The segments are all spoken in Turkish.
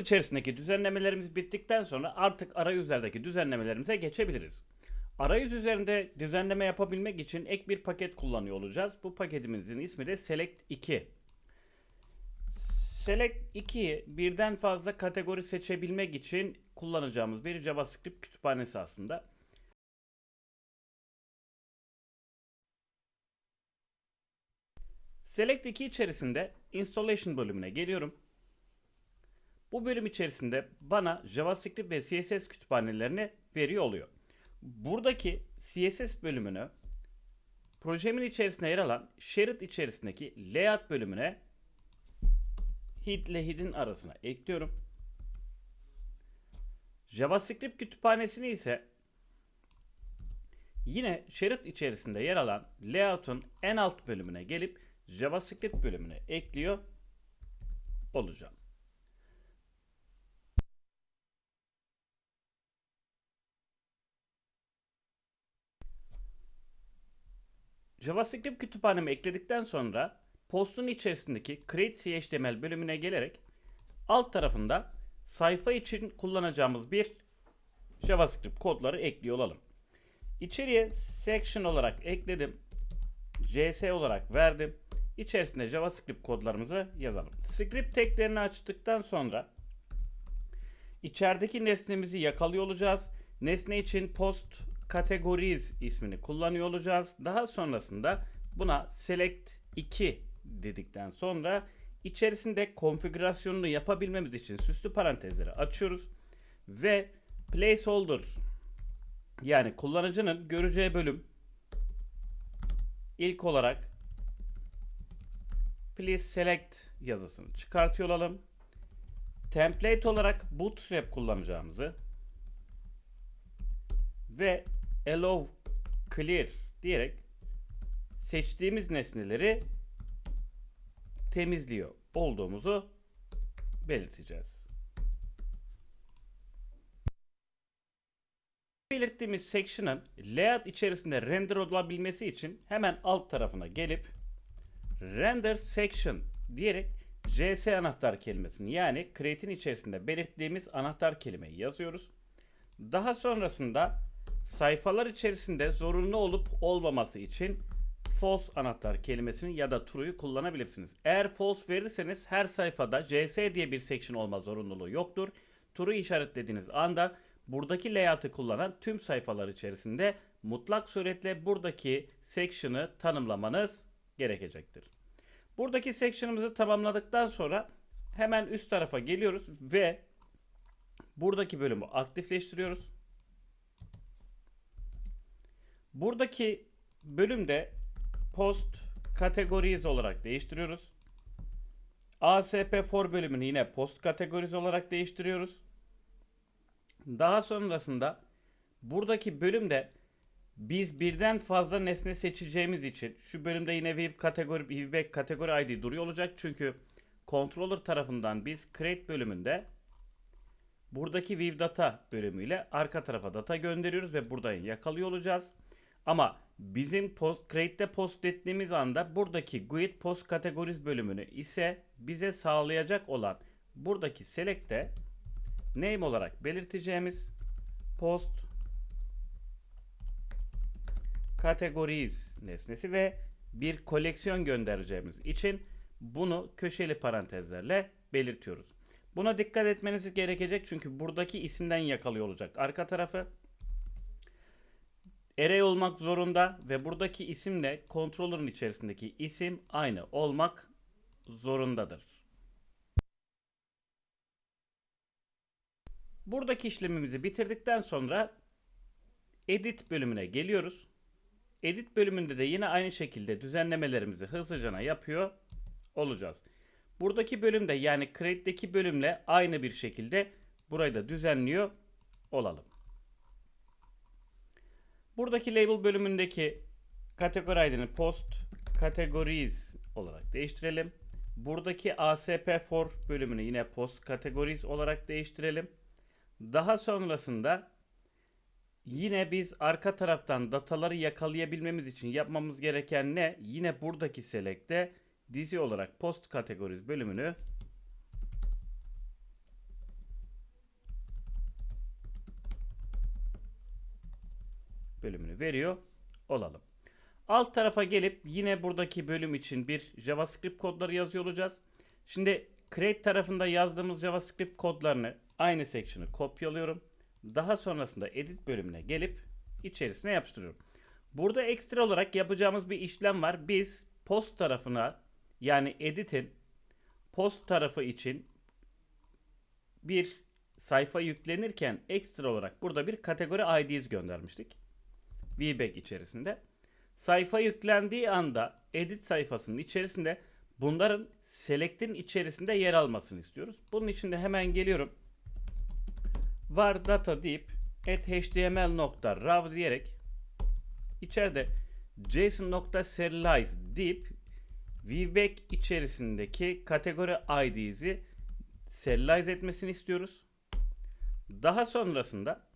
içerisindeki düzenlemelerimiz bittikten sonra artık arayüzlerdeki düzenlemelerimize geçebiliriz. Arayüz üzerinde düzenleme yapabilmek için ek bir paket kullanıyor olacağız. Bu paketimizin ismi de Select 2. Select 2 birden fazla kategori seçebilmek için kullanacağımız bir JavaScript kütüphanesi aslında. Select 2 içerisinde installation bölümüne geliyorum. Bu bölüm içerisinde bana JavaScript ve CSS kütüphanelerini veriyor oluyor. Buradaki CSS bölümünü projemin içerisinde yer alan Shared içerisindeki layout bölümüne hid ile hid'in arasına ekliyorum. JavaScript kütüphanesini ise yine Shared içerisinde yer alan layout'un en alt bölümüne gelip JavaScript bölümüne ekliyor olacağım. JavaScript kütüphanemi ekledikten sonra postun içerisindeki Create CHTML bölümüne gelerek alt tarafında sayfa için kullanacağımız bir JavaScript kodları ekliyor olalım. İçeriye section olarak ekledim. JS olarak verdim. İçerisinde JavaScript kodlarımızı yazalım. Script taglerini açtıktan sonra içerideki nesnemizi yakalıyor olacağız. Nesne için post categories ismini kullanıyor olacağız. Daha sonrasında buna select 2 dedikten sonra içerisinde konfigürasyonunu yapabilmemiz için süslü parantezleri açıyoruz ve placeholder yani kullanıcının göreceği bölüm ilk olarak please select yazısını çıkartıyor olalım. Template olarak bootstrap kullanacağımızı ve allow clear diyerek seçtiğimiz nesneleri temizliyor olduğumuzu belirteceğiz. Belirttiğimiz section'ın layout içerisinde render olabilmesi için hemen alt tarafına gelip render section diyerek JS anahtar kelimesini yani create'in içerisinde belirttiğimiz anahtar kelimeyi yazıyoruz. Daha sonrasında sayfalar içerisinde zorunlu olup olmaması için false anahtar kelimesini ya da true'yu kullanabilirsiniz. Eğer false verirseniz her sayfada JS diye bir section olma zorunluluğu yoktur. True işaretlediğiniz anda buradaki layout'ı kullanan tüm sayfalar içerisinde mutlak suretle buradaki section'ı tanımlamanız gerekecektir. Buradaki section'ımızı tamamladıktan sonra hemen üst tarafa geliyoruz ve buradaki bölümü aktifleştiriyoruz. Buradaki bölümde post categories olarak değiştiriyoruz. ASP for bölümünü yine post categories olarak değiştiriyoruz. Daha sonrasında buradaki bölümde biz birden fazla nesne seçeceğimiz için şu bölümde yine View kategori Viewback kategori ID duruyor olacak. Çünkü controller tarafından biz create bölümünde buradaki View data bölümüyle arka tarafa data gönderiyoruz ve buradan yakalıyor olacağız. Ama bizim post create'de post ettiğimiz anda buradaki GUID post categories bölümünü ise bize sağlayacak olan buradaki select'te name olarak belirteceğimiz post categories nesnesi ve bir koleksiyon göndereceğimiz için bunu köşeli parantezlerle belirtiyoruz. Buna dikkat etmeniz gerekecek çünkü buradaki isimden yakalıyor olacak arka tarafı. Array olmak zorunda ve buradaki isimle controller'ın içerisindeki isim aynı olmak zorundadır. Buradaki işlemimizi bitirdikten sonra edit bölümüne geliyoruz. Edit bölümünde de yine aynı şekilde düzenlemelerimizi hızlıca yapıyor olacağız. Buradaki bölümde yani create'deki bölümle aynı bir şekilde burayı da düzenliyor olalım. Buradaki label bölümündeki kategori ID'ni post categories olarak değiştirelim. Buradaki ASP for bölümünü yine post categories olarak değiştirelim. Daha sonrasında yine biz arka taraftan dataları yakalayabilmemiz için yapmamız gereken ne? Yine buradaki select'te dizi olarak post categories bölümünü bölümünü veriyor olalım. Alt tarafa gelip yine buradaki bölüm için bir JavaScript kodları yazıyor olacağız. Şimdi create tarafında yazdığımız JavaScript kodlarını aynı section'ı kopyalıyorum. Daha sonrasında edit bölümüne gelip içerisine yapıştırıyorum. Burada ekstra olarak yapacağımız bir işlem var. Biz post tarafına yani edit'in post tarafı için bir sayfa yüklenirken ekstra olarak burada bir kategori ID'si göndermiştik. VBack içerisinde. Sayfa yüklendiği anda edit sayfasının içerisinde bunların select'in içerisinde yer almasını istiyoruz. Bunun için de hemen geliyorum. var data deyip at html.raw diyerek içeride json.serialize deyip VBack içerisindeki kategori ID'si serialize etmesini istiyoruz. Daha sonrasında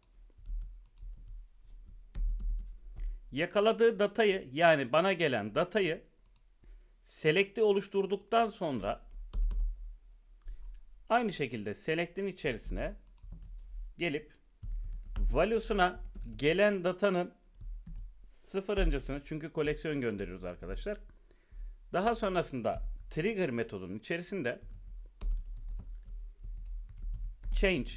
yakaladığı datayı yani bana gelen datayı select'i oluşturduktan sonra aynı şekilde select'in içerisine gelip value'suna gelen datanın sıfırıncısını çünkü koleksiyon gönderiyoruz arkadaşlar. Daha sonrasında trigger metodunun içerisinde change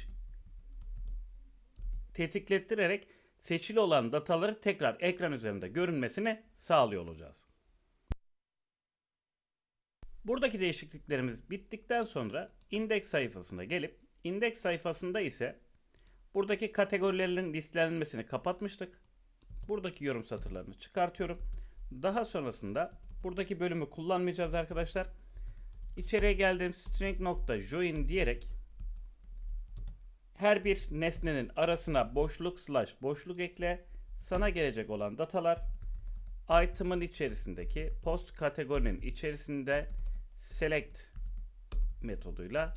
tetiklettirerek seçili olan dataları tekrar ekran üzerinde görünmesini sağlıyor olacağız. Buradaki değişikliklerimiz bittikten sonra indeks sayfasına gelip indeks sayfasında ise buradaki kategorilerin listelenmesini kapatmıştık. Buradaki yorum satırlarını çıkartıyorum. Daha sonrasında buradaki bölümü kullanmayacağız arkadaşlar. İçeriye geldiğim string.join diyerek her bir nesnenin arasına boşluk slash boşluk ekle. Sana gelecek olan datalar item'ın içerisindeki post kategorinin içerisinde select metoduyla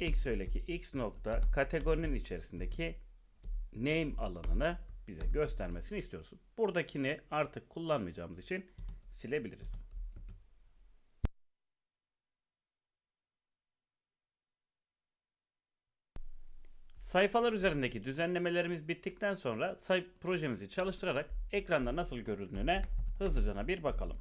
x öyleki x nokta kategorinin içerisindeki name alanını bize göstermesini istiyorsun. Buradakini artık kullanmayacağımız için silebiliriz. Sayfalar üzerindeki düzenlemelerimiz bittikten sonra say projemizi çalıştırarak ekranda nasıl görüldüğüne hızlıca bir bakalım.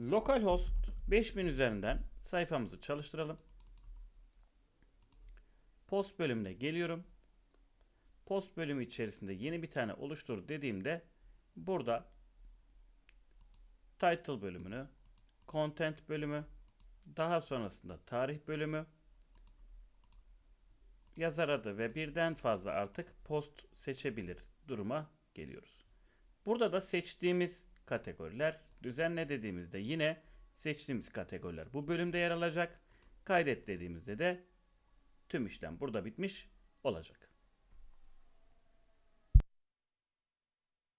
Localhost 5000 üzerinden sayfamızı çalıştıralım. Post bölümüne geliyorum. Post bölümü içerisinde yeni bir tane oluştur dediğimde burada title bölümünü, content bölümü, daha sonrasında tarih bölümü, yazar adı ve birden fazla artık post seçebilir duruma geliyoruz. Burada da seçtiğimiz kategoriler düzenle dediğimizde yine seçtiğimiz kategoriler bu bölümde yer alacak. Kaydet dediğimizde de tüm işlem burada bitmiş olacak.